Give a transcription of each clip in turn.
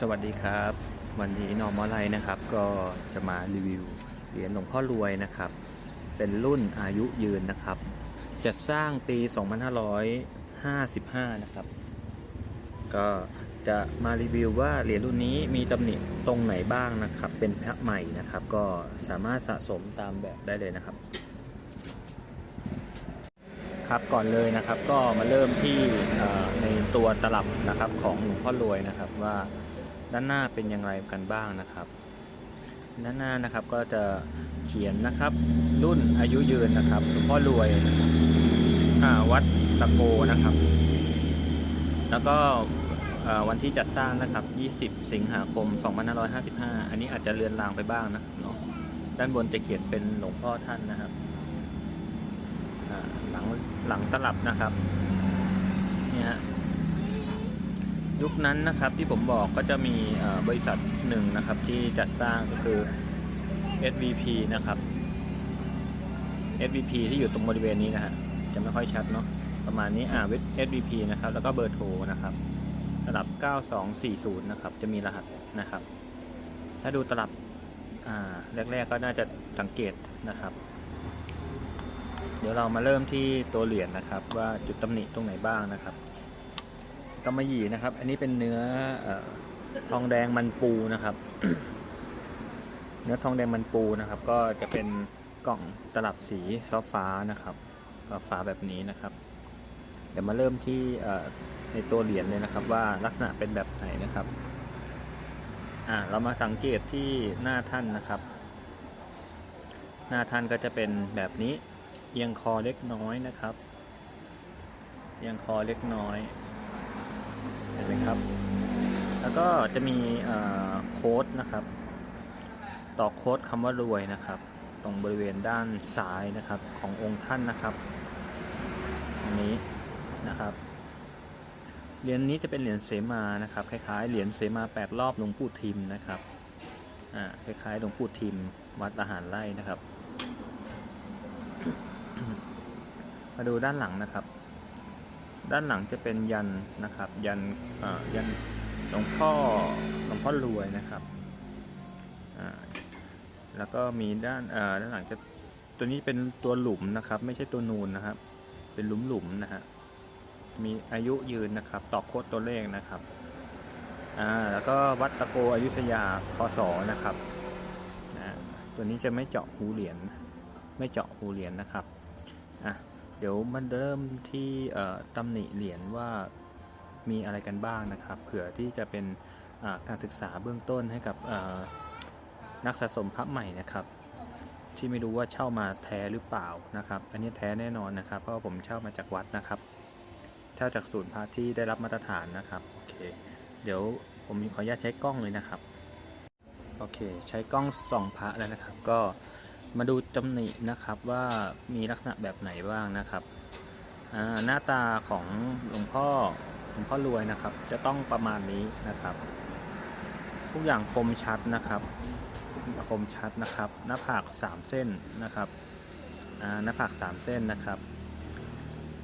สวัสดีครับ วันนี้นอมอไลนะครับ ก็จะมารีวิวเหรียญหลวงพ่อรวยนะครับ เป็นรุ่นอายุยืนนะครับ จะสร้างปี 2555 นะครับ ก็จะมารีวิวว่าเหรียญรุ่นนี้มีตำหนิตรงไหนบ้างนะครับ เป็นพระใหม่นะครับ ก็สามารถสะสมตามแบบได้เลยนะครับ ครับก่อนเลยนะครับก็มาเริ่มที่ในตัวตลับนะครับของหลวงพ่อรวยนะครับว่า ด้านหน้าเป็นอย่างไรกันบ้างนะครับ ด้านหน้านะครับก็จะเขียนนะครับ รุ่นอายุยืนนะครับหลวงพ่อรวยวัดตะโกนะครับ แล้วก็วันที่จัดสร้างนะครับ 20 สิงหาคม 2555 อันนี้อาจจะเลือนลางไปบ้างนะเนาะ ด้านบนจะเขียนเป็นหลวงพ่อท่านนะครับหลังหลังตลับนะครับเนี่ยฮะ ยุคนั้นนะครับที่ผมบอกก็จะมีบริษัทหนึ่งนะครับที่จัดสร้างก็คือ SVP นะครับ SVP ที่อยู่ตรงบริเวณนี้นะฮะจะไม่ค่อยชัดเนาะประมาณนี้อ่าวิ SVP นะครับ แล้วก็เบอร์โทรนะครับตลับ 9240 นะครับ จะมีรหัสนะครับ ถ้าดูตลับอ่าแรก ๆ ก็น่าจะสังเกตนะครับ เดี๋ยวเรามาเริ่มที่ตัวเหรียญนะครับ ว่าจุดตำหนิตรงไหนบ้างนะครับ กำมะหยี่นะครับ อันนี้เป็นเนื้ออทองแดงมันปูนะครับ เนื้อทองแดงมันปูนะครับ ก็จะเป็นกล่องตลับสีฟ้าฟ้านะครับฟ้าฟ้าแบบนี้นะครับ เดี๋ยวมาเริ่มที่ในตัวเหรียญเลยนะครับ ว่าลักษณะเป็นแบบไหนนะครับอ่าเรามาสังเกตที่หน้าท่านนะครับ หน้าท่านก็จะเป็นแบบนี้เอียงคอเล็กน้อยนะครับเอียงคอเล็กน้อย เห็นไหมครับ แล้วก็จะมีโค้ดนะครับต่อโค้ดคำว่ารวยนะครับ ตรงบริเวณด้านซ้ายนะครับขององค์ท่านนะครับตรงนี้นะครับเหรียญนี้จะเป็นเหรียญเสมานะครับคล้ายๆเหรียญเสมาแปดรอบหลวงปู่ทิมนะครับอ่าคล้ายๆหลวงปู่ทิมวัดอาหารไร่นะครับ มาดูด้านหลังนะครับ ด้านหลังจะเป็นยันนะครับ ยันยันหลวงพ่อหลวงพ่อรวยนะครับแล้วก็มีด้านด้านหลังจะตัวนี้เป็นตัวหลุมนะครับ ไม่ใช่ตัวนูนนะครับ เป็นหลุมหลุมนะฮะมีอายุยืนนะครับต่อโคดตัวเลขนะครับอ่าแล้วก็วัดตะโกอยุธยาพศนะครับตัวนี้จะไม่เจาะหูเหรียญไม่เจาะหูเหรียญนะครับอะ เดี๋ยวมันเริ่มที่ตำหนิเหรียญว่ามีอะไรกันบ้างนะครับ เผื่อที่จะเป็นการศึกษาเบื้องต้นให้กับนักสะสมพระใหม่นะครับ ที่ไม่รู้ว่าเช่ามาแท้หรือเปล่านะครับ อันนี้แท้แน่นอนนะครับ เพราะผมเช่ามาจากวัดนะครับเช่าจากศูนย์พระที่ได้รับมาตรฐานนะครับโอเคเดี๋ยวผมขออนุญาตใช้กล้องเลยนะครับโอเค ใช้กล้องส่องพระแล้วนะครับ ก็ มาดูตำหนินะครับว่ามีลักษณะแบบไหนบ้างนะครับหน้าตาของหลวงพ่อหลวงพ่อรวยนะครับ จะต้องประมาณนี้นะครับ ทุกอย่างคมชัดนะครับ คมชัดนะครับ หน้าผากสามเส้นนะครับหน้าผากสามเส้นนะครับ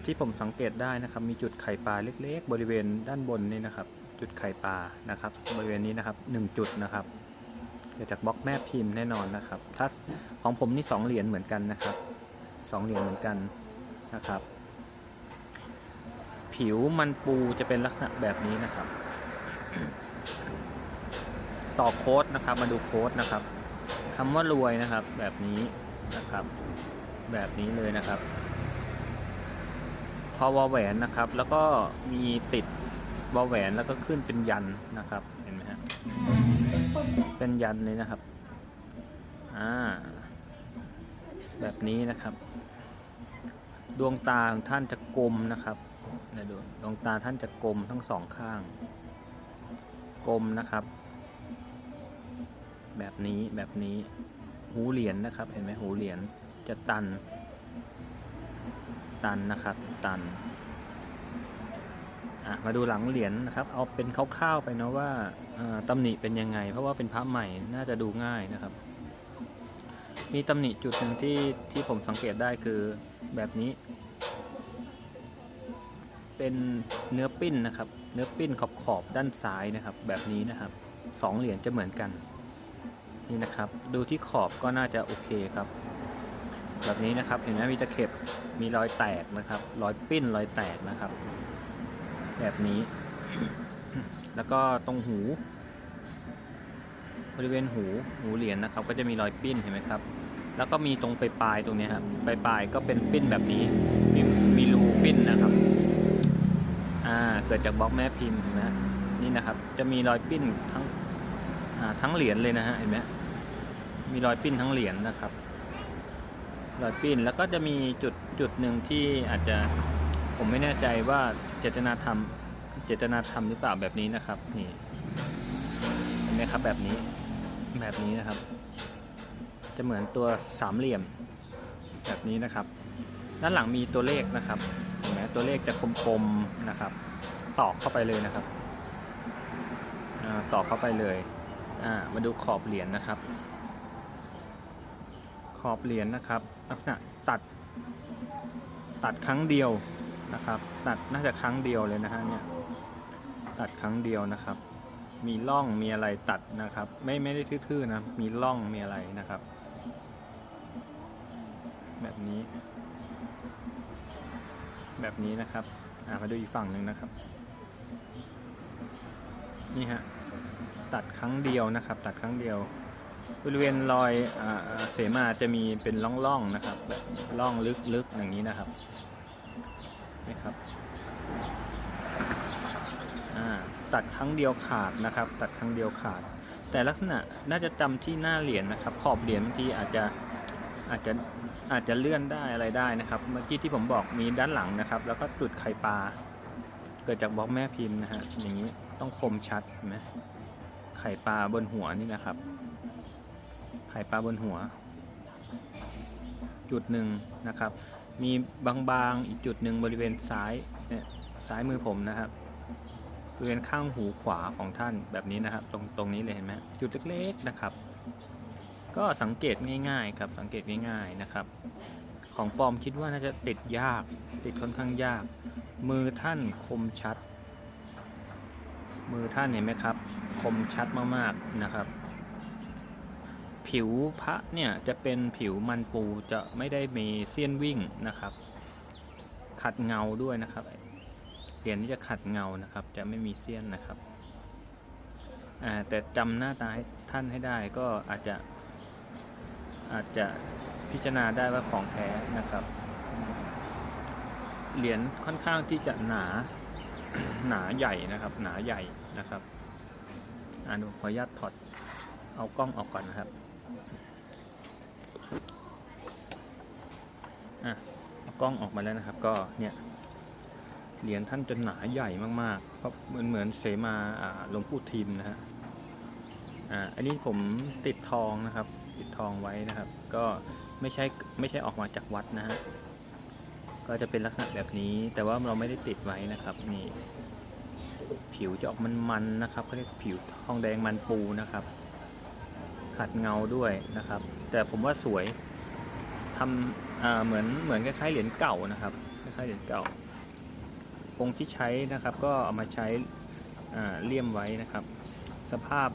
ที่ผมสังเกตได้นะครับ มีจุดไข่ปลาเล็ก ๆ บริเวณด้านบนนี่นะครับ จุดไข่ปลานะครับ บริเวณนี้นะครับหนึ่งจุดนะครับ กิดจากบล็อกแม่พิมพ์แน่นอนนะครับ ถ้าของผมนี่สองเหรียญเหมือนกันนะครับสองเหรียญเหมือนกันนะครับ ผิวมันปูจะเป็นลักษณะแบบนี้นะครับ ต่อโค้ดนะครับ มาดูโค้ดนะครับคำว่ารวยนะครับ แบบนี้นะครับ แบบนี้เลยนะครับพอวอแหวนนะครับ แล้วก็มีติดวอแหวนแล้วก็ขึ้นเป็นยันนะครับ เห็นไหมฮะ เป็นยันเลยนะครับ อ่า แบบนี้นะครับ ดวงตาของท่านจะกลมนะครับเดี๋ยวดูดวงตาท่านจะกลมทั้งสองข้าง กลมนะครับ แบบนี้แบบนี้ หูเหรียญนะครับ เห็นไหมหูเหรียญจะตัน ตันนะครับ ตัน อะมาดูหลังเหรียญนะครับ เอาเป็นคร่าวๆไปเนาะว่าตำหนิเป็นยังไง เพราะว่าเป็นพระใหม่น่าจะดูง่ายนะครับ มีตำหนิจุดหนึ่งที่ที่ผมสังเกตได้คือแบบนี้ เป็นเนื้อปิ้นนะครับ เนื้อปิ้นขอบขอบด้านซ้ายนะครับ แบบนี้นะครับสองเหรียญจะเหมือนกันนี่นะครับ ดูที่ขอบก็น่าจะโอเคครับ แบบนี้นะครับเห็นไหมมีตะเข็บมีรอยแตกนะครับ รอยปิ้นรอยแตกนะครับ แบบนี้ แล้วก็ตรงหู บริเวณหูหูเหรียญนะครับ ก็จะมีรอยปิ้นเห็นไหมครับ แล้วก็มีตรงปลายๆตรงนี้ครับปลายๆก็เป็นปิ้นแบบนี้ มีมีรูปิ้นนะครับอ่าเกิดจากบล็อกแม่พิมพ์นไหมนี่นะครับ จะมีรอยปิ้นทั้งอ่าทั้งเหรียญเลยนะฮะเห็นไหมมีรอยปิ้นทั้งเหรียญนะครับรอยปิ้นแล้วก็จะมีจุดจุดหนึ่งที่อาจจะ ผมไม่แน่ใจว่าเจตนาทำเจตนาทำหรือเปล่าแบบนี้นะครับ นี่เห็นไหมครับแบบนี้แบบนี้นะครับ จะเหมือนตัวสามเหลี่ยมแบบนี้นะครับ ด้านหลังมีตัวเลขนะครับเห็นไหมตัวเลขจะคมๆนะครับตอกเข้าไปเลยนะครับอ่าตอกเข้าไปเลย อ่า มาดูขอบเหรียญนะครับ ขอบเหรียญนะครับลักษณะตัด ตัดครั้งเดียว นะครับ ตัดน่าจะครั้งเดียวเลยนะฮะเนี่ยตัดครั้งเดียวนะครับ มีร่องมีอะไรตัดนะครับ ไม่ไม่ได้ทื่อๆนะมีร่องมีอะไรนะครับ แบบนี้ แบบนี้นะครับอ่ามาดูอีกฝั่งหนึ่งนะครับ นี่ฮะตัดครั้งเดียวนะครับ ตัดครั้งเดียวบริเวณรอยอ่าเสมาจะมีเป็นร่องๆนะครับแบบร่องลึกๆอย่างนี้นะครับ นี่ครับตัดครั้งเดียวขาดนะครับ ตัดครั้งเดียวขาด แต่ลักษณะน่าจะจำที่หน้าเหรียญนะครับ ขอบเหรียญบางทีอาจจะอาจจะอาจจะเลื่อนได้อะไรได้นะครับ เมื่อกี้ที่ผมบอกมีด้านหลังนะครับ แล้วก็จุดไข่ปลาเกิดจากบล็อกแม่พิมพ์นะฮะอย่างนี้ต้องคมชัดไหมไข่ปลาบนหัวนี่นะครับ ไข่ปลาบนหัว จุดหนึ่งนะครับ มีบางๆอีกจุดหนึ่งบริเวณซ้ายเนี่ยซ้ายมือผมนะครับบริเวณข้างหูขวาของท่านแบบนี้นะครับ ตรงตรงนี้เลยเห็นไหมจุดเล็กๆนะครับ ก็สังเกตง่าย ๆ ครับสังเกตง่าย ๆนะครับ ของปลอมคิดว่าน่าจะติดยาก ติดค่อนข้างยาก มือท่านคมชัด มือท่านเห็นไหมครับ คมชัดมากๆนะครับ ผิวพระเนี่ยจะเป็นผิวมันปูจะไม่ได้มีเสี้ยนวิ่งนะครับ ขัดเงาด้วยนะครับเหรียญนี้จะขัดเงานะครับ จะไม่มีเสี้ยนนะครับแต่จำหน้าตาท่านให้ได้ก็อาจจะอาจจะพิจารณาได้ว่าของแท้นะครับ เหรียญค่อนข้างที่จะหนาหนาใหญ่นะครับ หนาใหญ่นะครับอ่านูขออนุญาตถอดเอากล้องออกก่อนนะครับ อะกล้องออกมาแล้วนะครับ ก็เนี่ยเหรียญท่านจะหนาใหญ่มากๆ เพราะเหมือนเหมือนเสมาอ่าหลวงปู่ทิมนะฮะอ่าอันนี้ผมติดทองนะครับ ติดทองไว้นะครับ ก็ไม่ใช่ไม่ใช่ออกมาจากวัดนะฮะก็จะเป็นลักษณะแบบนี้ แต่ว่าเราไม่ได้ติดไว้นะครับนี่ผิวจะออกมันๆนะครับเขาเรียกผิวทองแดงมันปูนะครับ ขัดเงาด้วยนะครับ แต่ผมว่าสวย ทำเหมือนเหมือนคล้ายๆเหรียญเก่านะครับคล้ายๆเหรียญเก่าองค์ที่ใช้นะครับก็เอามาใช้เลี่ยมไว้นะครับ สภาพ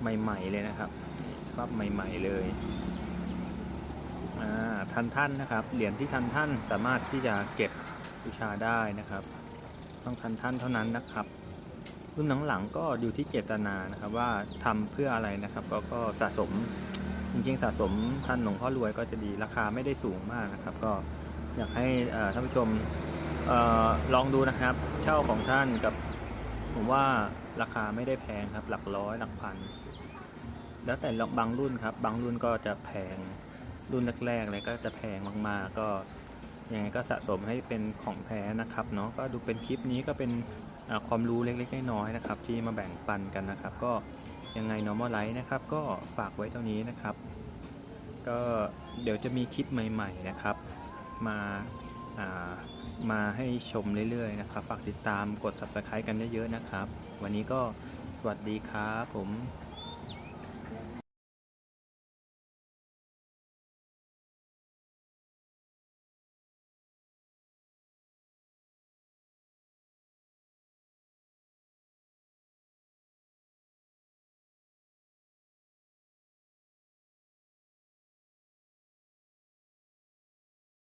ใหม่ๆเลยนะครับสภาพใหม่ ๆเลยทันท่านนะครับเหรียญที่ทันท่านสามารถที่จะเก็บบูชาได้นะครับ ต้องทันท่านเท่านั้นนะครับรุ่นหลังๆก็อยู่ที่เจตนานะครับว่าทำเพื่ออะไรนะครับ ก็ก็สะสม จริงๆสะสมท่านหลวงพ่อรวยก็จะดีราคาไม่ได้สูงมากนะครับ ก็อยากให้ท่านผู้ชมออลองดูนะครับ เช่าของท่านกับผมว่าราคาไม่ได้แพงครับ หลักร้อยหลักพัน แล้วแต่บางรุ่นครับ บางรุ่นก็จะแพงรุ่นแรกๆเลยก็จะแพงมากๆ ก็ยังไงก็สะสมให้เป็นของแท้นะครับเนาะก็ดูเป็นคลิปนี้ก็เป็นความรู้เล็กๆน้อยๆนะครับ ที่มาแบ่งปันกันนะครับ ก็ ยังไง normal light นะครับ ก็ฝากไว้เท่านี้นะครับ ก็เดี๋ยวจะมีคลิปใหม่ๆนะครับ มาามาให้ชมเรื่อยๆนะครับ ฝากติดตามกด subscribe กันเยอะๆนะครับ วันนี้ก็สวัสดีครับผม